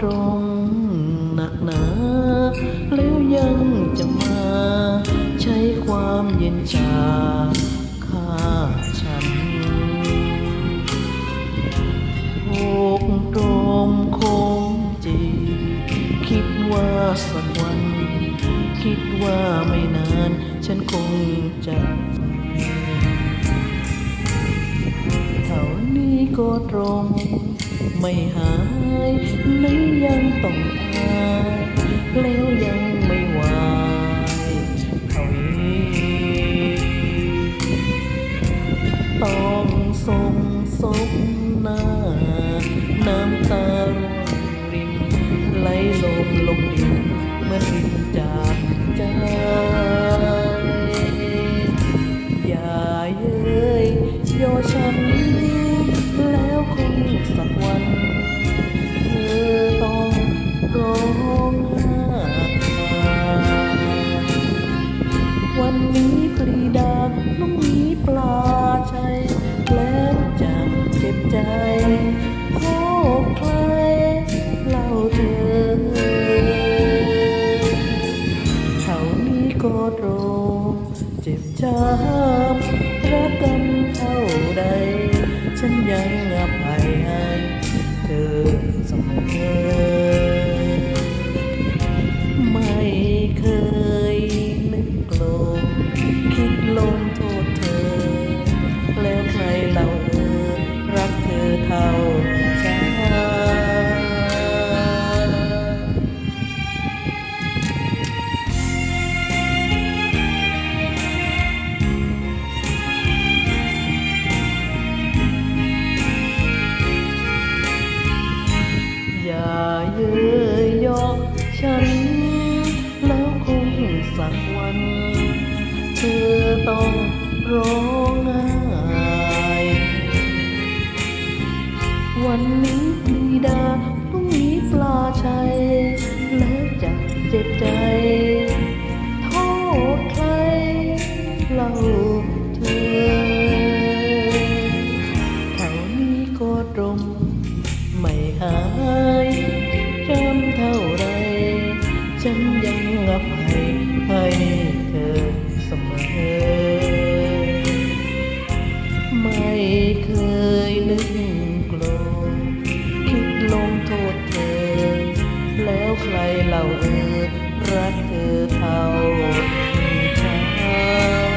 ตรงหนักหนา แล้วยังจะมา ใช้ความเย็นชาฆ่าฉันอกตรมคงจีคิดว่าสักวัน คิดว่าไม่นาน ฉันคงจะเท่านี้ก็ตรงไม่หาย ไหนยังต้องอายแล้วยังไม่ไหวท่านี้ต้องส่งศพหน้า น้ำตาร่วงรินไหลลงลงดินเมื่อนรินจากใจอย่าเย้ยโยฉัน ร้องวันนี้ปรีดาน้องมีปลาชัยแล้วจะเจ็บใจโทษใครเล่าเธอเท่านี้ก็รงเจ็บช้ำรักกัน ต้องร้องไห้วันนี้ปรีดาพรุ่งนี้ปลาชัยแล้วจะเจ็บใจ โทษใครเล่าเธอเท่านี้ก็ตรงไม่หายจำเท่าไร ฉันยังอภัยให้ ใครเหล่าอื่นรักเธอเท่าฉัน